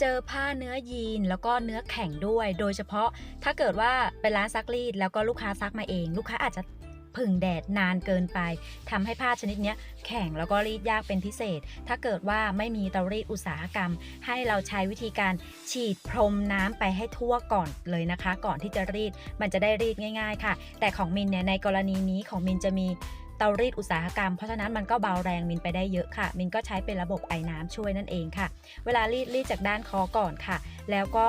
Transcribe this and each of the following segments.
เจอผ้าเนื้อยีนแล้วก็เนื้อแข็งด้วย โดยเฉพาะถ้าเกิดว่าเป็นร้านซักรีด แล้วก็ลูกค้าซักมาเอง ลูกค้าอาจจะผึ่งแดดนานเกินไปทำให้ผ้าชนิดนี้แข็งแล้วก็รีดยากเป็นพิเศษ ถ้าเกิดว่าไม่มีเตารีดอุตสาหกรรม ให้เราใช้วิธีการฉีดพรมน้ำไปให้ทั่วก่อนเลยนะคะ ก่อนที่จะรีดมันจะได้รีดง่าย ๆ ค่ะ แต่ของมินเนี่ยในกรณีนี้ของมินจะมี เตารีดอุตสาหกรรม เพราะฉะนั้นมันก็เบาแรงมินไปได้เยอะค่ะ มินก็ใช้เป็นระบบไอ้น้ำช่วยนั่นเองค่ะ เวลารีดรีดจากด้านคอก่อนค่ะ แล้วก็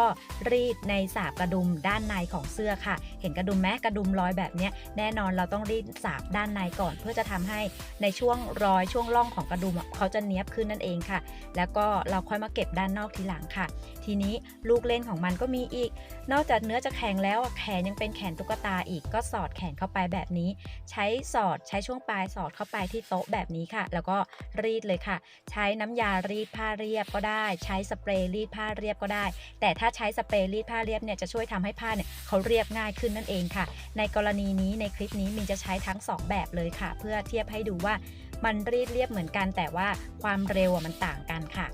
รีดในสาบกระดุมด้านในของเสื้อค่ะ เห็นกระดุมไหมกระดุมรอยแบบนี้แน่นอนเราต้องรีดสาบด้านในก่อน เพื่อจะทำให้ในช่วงรอยช่วงร่องของกระดุมเขาจะเนี้ยบขึ้นนั่นเองค่ะ แล้วก็เราค่อยมาเก็บด้านนอกทีหลังค่ะ ทีนี้ลูกเล่นของมันก็มีอีก นอกจากเนื้อจะแข็งแล้วแขนยังเป็นแขนตุ๊กตาอีกก็สอดแขนเข้าไปแบบนี้ ใช้สอดใช้ช่วงปลายสอดเข้าไปที่โต๊ะแบบนี้ค่ะ แล้วก็รีดเลยค่ะ ใช้น้ำยารีดผ้าเรียบก็ได้ ใช้สเปรย์รีดผ้าเรียบก็ได้ แต่ถ้าใช้สเปรย์รีดผ้าเรียบเนี่ยจะช่วยทำให้ผ้าเนี่ยเขาเรียบง่ายขึ้นนั่นเองค่ะ ในกรณีนี้ในคลิปนี้มินจะใช้ทั้ง 2 แบบเลยค่ะ เพื่อเทียบให้ดูว่ามันรีดเรียบเหมือนกันแต่ว่าความเร็วมันต่างกันค่ะ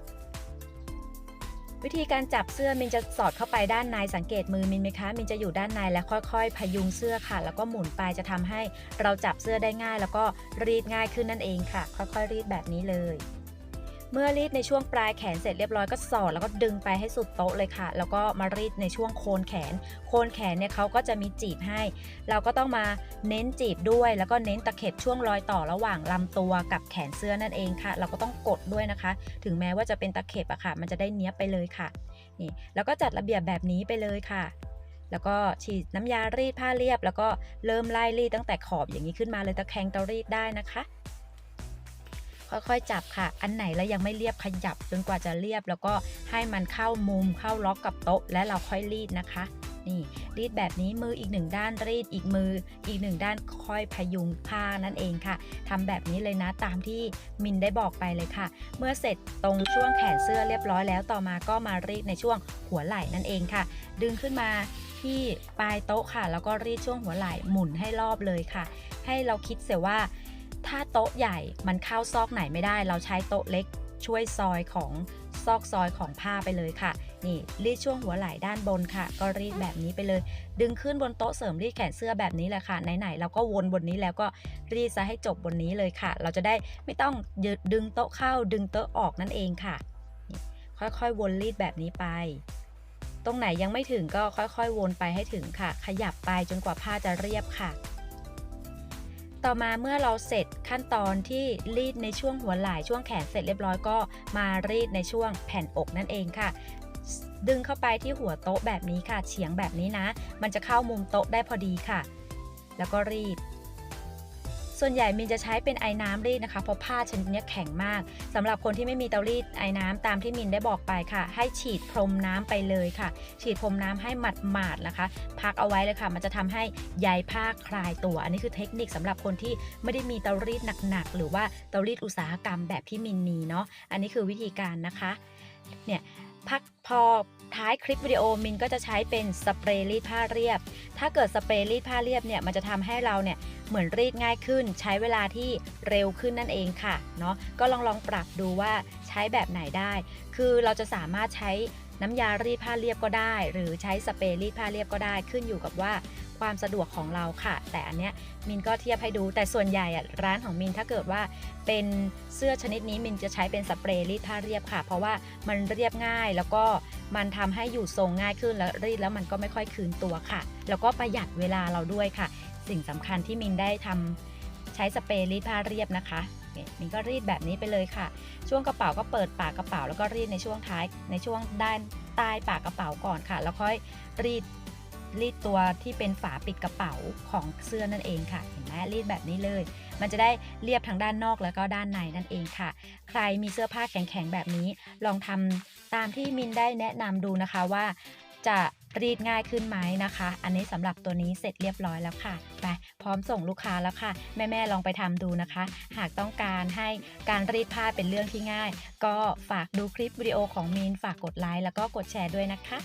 วิธีการจับเสื้อมินจะสอดเข้าไปด้านในสังเกตมือมินไหมคะมินจะอยู่ด้านในและค่อยๆ พยุงเสื้อค่ะ แล้วก็หมุนไปจะทำให้เราจับเสื้อได้ง่าย แล้วก็รีดง่ายขึ้นนั่นเองค่ะ ค่อยๆ รีดแบบนี้เลย เมื่อรีดในช่วงปลายแขนเสร็จเรียบร้อยก็สอดแล้วก็ดึงไปให้สุดโต๊ะเลยค่ะ แล้วก็มารีดในช่วงโคนแขน โคนแขนเนี่ยเขาก็จะมีจีบให้ เราก็ต้องมาเน้นจีบด้วย แล้วก็เน้นตะเข็บช่วงรอยต่อระหว่างลำตัวกับแขนเสื้อนั่นเองค่ะ เราก็ต้องกดด้วยนะคะ ถึงแม้ว่าจะเป็นตะเข็บอะค่ะ มันจะได้เนี้ยไปเลยค่ะนี่แล้วก็จัดระเบียบแบบนี้ไปเลยค่ะแล้วก็ฉีดน้ำยารีดผ้าเรียบ แล้วก็เริ่มไล่รีดตั้งแต่ขอบอย่างนี้ขึ้นมาเลยตะแคงเตารีดได้นะคะ ค่อยๆ จับค่ะ อันไหนแล้วยังไม่เรียบขยับจนกว่าจะเรียบ แล้วก็ให้มันเข้ามุมเข้าล็อกกับโต๊ะ และเราค่อยรีดนะคะ นี่รีดแบบนี้มืออีกหนึ่งด้านรีดอีกมือ อีกหนึ่งด้านค่อยพยุงผ้านั่นเองค่ะทำแบบนี้เลยนะตามที่มินได้บอกไปเลยค่ะ เมื่อเสร็จตรงช่วงแขนเสื้อเรียบร้อยแล้วต่อมาก็มารีดในช่วงหัวไหล่นั่นเองค่ะ ดึงขึ้นมาที่ปลายโต๊ะค่ะ แล้วก็รีดช่วงหัวไหล่หมุนให้รอบเลยค่ะ ให้เราคิดเสียว่า ถ้าโต๊ะใหญ่มันเข้าซอกไหนไม่ได้ เราใช้โต๊ะเล็กช่วยซอยของซอกซอยของผ้าไปเลยค่ะ นี่รีดช่วงหัวไหล่ด้านบนค่ะ ก็รีดแบบนี้ไปเลย ดึงขึ้นบนโต๊ะเสริมรีดแขนเสื้อแบบนี้แหละค่ะไหนๆเราก็วนบนนี้แล้วก็รีดซะให้จบบนนี้เลยค่ะ เราจะได้ไม่ต้องดึงโต๊ะเข้าดึงโต๊ะออกนั่นเองค่ะ ค่อยๆวนรีดแบบนี้ไป ตรงไหนยังไม่ถึงก็ค่อยๆวนไปให้ถึงค่ะ ขยับไปจนกว่าผ้าจะเรียบค่ะ ต่อมาเมื่อเราเสร็จขั้นตอนที่รีดในช่วงหัวไหล่ช่วงแขนเสร็จเรียบร้อยก็มารีดในช่วงแผ่นอกนั่นเองค่ะ ดึงเข้าไปที่หัวโต๊ะแบบนี้ค่ะ เฉียงแบบนี้นะ มันจะเข้ามุมโต๊ะได้พอดีค่ะ แล้วก็รีด ส่วนใหญ่มินจะใช้เป็นไอ้น้ำรีดนะคะ เพราะผ้าชนิดนี้แข็งมากสำหรับคนที่ไม่มีเตารีดไอ้น้ำตามที่มินได้บอกไปค่ะ ให้ฉีดพรมน้ำไปเลยค่ะ ฉีดพรมน้ำให้หมาดนะคะ พักเอาไว้เลยค่ะ มันจะทำให้ใยผ้าคลายตัว อันนี้คือเทคนิคสำหรับคนที่ไม่ได้มีเตารีดหนักๆหรือว่าเตารีดอุตสาหกรรมแบบที่มินมีเนาะ อันนี้คือวิธีการนะคะ เนี่ย พักพอท้ายคลิปวิดีโอมินก็จะใช้เป็นสเปรย์รีดผ้าเรียบ ถ้าเกิดสเปรย์รีดผ้าเรียบเนี่ยมันจะทำให้เราเนี่ยเหมือนรีดง่ายขึ้น ใช้เวลาที่เร็วขึ้นนั่นเองค่ะเนาะก็ลองลองปรับดูว่าใช้แบบไหนได้ คือเราจะสามารถใช้น้ำยารีดผ้าเรียบก็ได้ หรือใช้สเปรย์รีดผ้าเรียบก็ได้ขึ้นอยู่กับว่า ความสะดวกของเราค่ะ แต่อันเนี้ยมินก็เทียบให้ดู แต่ส่วนใหญ่อะร้านของมินถ้าเกิดว่าเป็นเสื้อชนิดนี้มินจะใช้เป็นสเปรย์รีดผ้าเรียบค่ะ เพราะว่ามันเรียบง่ายแล้วก็มันทำให้อยู่ทรงง่ายขึ้นแล้วรีดแล้วมันก็ไม่ค่อยคืนตัวค่ะ แล้วก็ประหยัดเวลาเราด้วยค่ะ สิ่งสำคัญที่มินได้ทำใช้สเปรย์รีดผ้าเรียบนะคะเนี่ยมินก็รีดแบบนี้ไปเลยค่ะ ช่วงกระเป๋าก็เปิดปากกระเป๋า แล้วก็รีดในช่วงท้ายในช่วงด้านใต้ปากกระเป๋าก่อนค่ะ แล้วค่อยรีด รีดตัวที่เป็นฝาปิดกระเป๋าของเสื้อนั่นเองค่ะ เห็นไหมรีดแบบนี้เลย มันจะได้เรียบทั้งด้านนอกแล้วก็ด้านในนั่นเองค่ะ ใครมีเสื้อผ้าแข็งๆแบบนี้ ลองทำตามที่มินได้แนะนำดูนะคะว่าจะรีดง่ายขึ้นไหมนะคะ อันนี้สำหรับตัวนี้เสร็จเรียบร้อยแล้วค่ะ ไปพร้อมส่งลูกค้าแล้วค่ะ แม่ๆลองไปทำดูนะคะ หากต้องการให้การรีดผ้าเป็นเรื่องที่ง่าย ก็ฝากดูคลิปวิดีโอของมินฝากกดไลค์แล้วก็กดแชร์ด้วยนะคะ